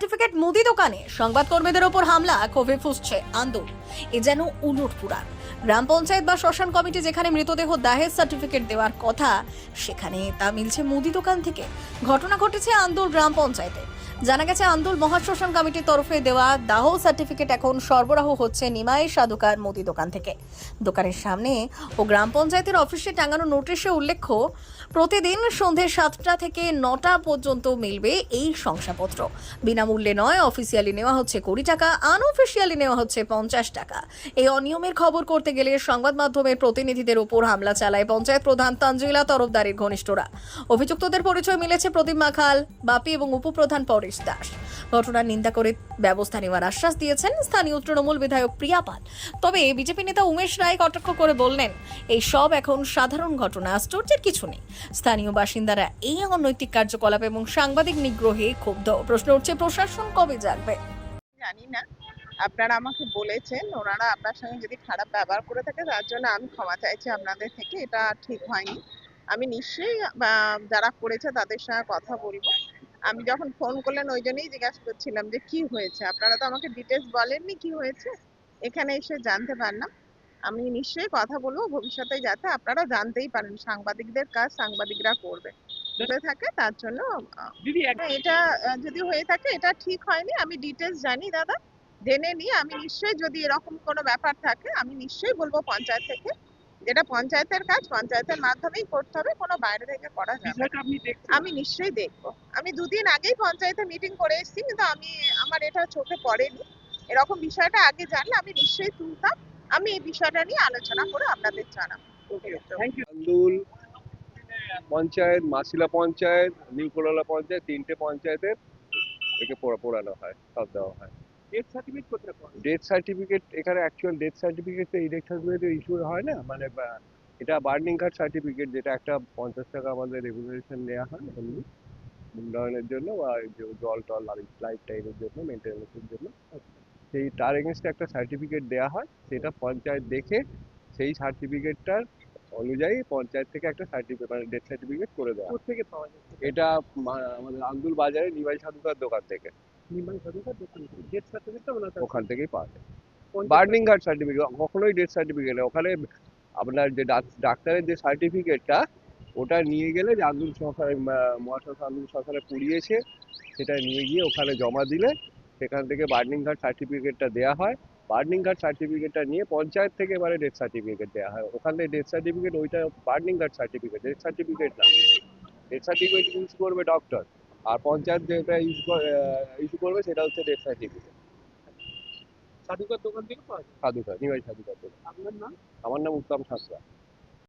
Certificate মুদি দোকানে। সংবাদকর্মীদের ওপর হামলা, ক্ষোভে ফুসছে আন্দোলন। এ যেন উলট পুরাণ গ্রাম পঞ্চায়েত বা শ্মশান কমিটি যেখানে মৃতদেহ দাহের সার্টিফিকেট দেওয়ার কথা, সেখানে তা মিলছে মুদি দোকান থেকে। ঘটনা ঘটেছে আন্দোল গ্রাম পঞ্চায়েতে। জানা গেছে, আন্দোল মহাশ্মশান কমিটির তরফে দেওয়া দাহ সার্টিফিকেট এখন সরবরাহ হচ্ছে নিমাই সাধুকার মুদি দোকান থেকে। দোকানের সামনে ও গ্রাম পঞ্চায়েতের অফিসে টাঙানো নোটিশে উল্লেখ্য, প্রতিদিন সন্ধে সাতটা থেকে নটা পর্যন্ত মিলবে এই শংসাপত্র। বিনামূল্যে নয়, অফিসিয়ালি নেওয়া হচ্ছে কুড়ি টাকা, আনঅফিসিয়ালি নেওয়া হচ্ছে পঞ্চাশ টাকা। এই অনিয়মের খবর করতে গেলে সংবাদ মাধ্যমের প্রতিনিধিদের উপর হামলা চালায় পঞ্চায়েত প্রধান তানজিলা তরফদারের ঘনিষ্ঠরা। অভিযুক্তদের পরিচয় মিলেছে প্রদীপ মাখাল, বাপি এবং উপপ্রধান পরেশ দাস। ঘটনার নিন্দা করে ব্যবস্থা নেওয়ার আশ্বাস দিয়েছেন স্থানীয় তৃণমূল বিধায়ক প্রিয়া পাল। তবে বিজেপি নেতা উমেশ রায় কটাক্ষ করে বললেন, এই সব এখন সাধারণ ঘটনা, আশ্চর্যের কিছু নেই। স্থানীয় বাসিন্দারা এই অনৈতিক কার্যকলাপ এবং সাংবাদিক নিগ্রহে ক্ষুব্ধ। প্রশ্ন উঠছে, প্রশাসন কবে জাগবে? জানি না। আপনারা আমাকে বলেছেন, ওনারা আপনার সঙ্গে যদি খারাপ ব্যবহার করে থাকে, তার জন্য আমি ক্ষমা চাইছি আপনাদের থেকে। এটা ঠিক হয়নি। আমি নিশ্চয়ই যারা করেছে তাদের সঙ্গে কথা বলব। আমি যখন ফোন করলেন ওই জন্যই জিজ্ঞাসা করছিলাম যে কি হয়েছে? আপনারা তো আমাকে ডিটেলস বলেননি কি হয়েছে? এখানে এসে জানতে পারলাম। আমি নিশ্চয়ই কথা বলব ভবিষ্যতে যাতে আপনারা জানতেই পারেন সাংবাদিকদের কাজ সাংবাদিকরা করবে। থাকে তার জন্য দিদি হ্যাঁ, এটা যদি হয়ে থাকে এটা ঠিক হয়নি। আমি ডিটেলস জানি দাদা। জেনে নিই। আমি নিশ্চয়ই যদি এরকম কোনো ব্যাপার থাকে আমি নিশ্চয়ই বলব পঞ্চায়েত থেকে। যেটা পঞ্চায়েতের কাজ পঞ্চায়েতের মাধ্যমেই করতে হবে কোনো বাইরে থেকে করা যাবে না। বিষয়টা আপনি দেখছেন? আমি নিশ্চয়ই দেখব। আমি দুদিন আগেই পঞ্চায়েতে মিটিং করে এসেছি কিন্তু আমি আমার এটা চোখে পড়েনি। এরকম বিষয়টা আগে জানলে আমি নিশ্চয়ই তুলতাম। আমি এই বিষয়টা নিয়ে আলোচনা করে আপনাদের জানাব। Thank you Andul panchayat Masila panchayat new Kolala panchayat তিনটে পঞ্চায়েতের একে পোড়া- পোড়ানো হয় সব দেওয়া হয়। ডেথ সার্টিফিকেট কোথায় পাওয়া? ডেথ সার্টিফিকেট এখানে অ্যাকচুয়াল ডেথ সার্টিফিকেট তো ইলেকশন ইস্যু হয় না? মানে এটা বার্নিং কার্ড সার্টিফিকেট যেটা একটা পঞ্চাশ টাকা আমাদের রেগুলেশন নেওয়া হয় এমনি। উন্নয়নের জন্য বা জল টল লাইফ টাইমের জন্য মেনটেন্যান্সের জন্য। সেই তার এগেনস্টে একটা সার্টিফিকেট দেওয়া হয়। সেটা পঞ্চায়েত দেখে সেই সার্টিফিকেটটার অনুযায়ী পঞ্চায়েত থেকে একটা সার্টিফিকেট মানে ডেথ সার্টিফিকেট করে দেওয়া। কোত্থেকে পাওয়া যায় এটা আমাদের আন্দুল বাজারে নিমাই সাধুকার দোকান থেকে। নির্মাণ সাধুকার দোকান থেকে? ডেথ সার্টিফিকেটটা ওখান থেকেই পাওয়া যায়। বার্নিং কার্ড সার্টিফিকেট কখনোই ডেথ সার্টিফিকেট ওখানে আপনার যে ডাক- ডাক্তারের যে সার্টিফিকেটটা ওটা নিয়ে গেলে যে আন্দুল সরকার মহাশাসন আন্দুল সরকারে পুড়িয়েছে সেটা নিয়ে গিয়ে ওখানে জমা দিলে সেখান থেকে বার্নিং কার্ড সার্টিফিকেটটা দেওয়া হয়। বার্নিং কার্ড সার্টিফিকেটটা নিয়ে পঞ্চায়েত থেকে এবারে ডেথ সার্টিফিকেট দেওয়া হয়। ওখানে ডেথ সার্টিফিকেট ওইটা burning card certificate death certificate না। ডেথ সার্টিফিকেট ইউজ করবে ডক্টর আর পঞ্চায়েত যেটা ইউজ ইস্যু করবে সেটা হচ্ছে ডেথ সার্টিফিকেট সাধুকার দোকান থেকে পাওয়া যায়? সাধুকার নিবাই সাধুকার দোকান। আপনার নাম? আমার নাম উত্তম সাঁতরা।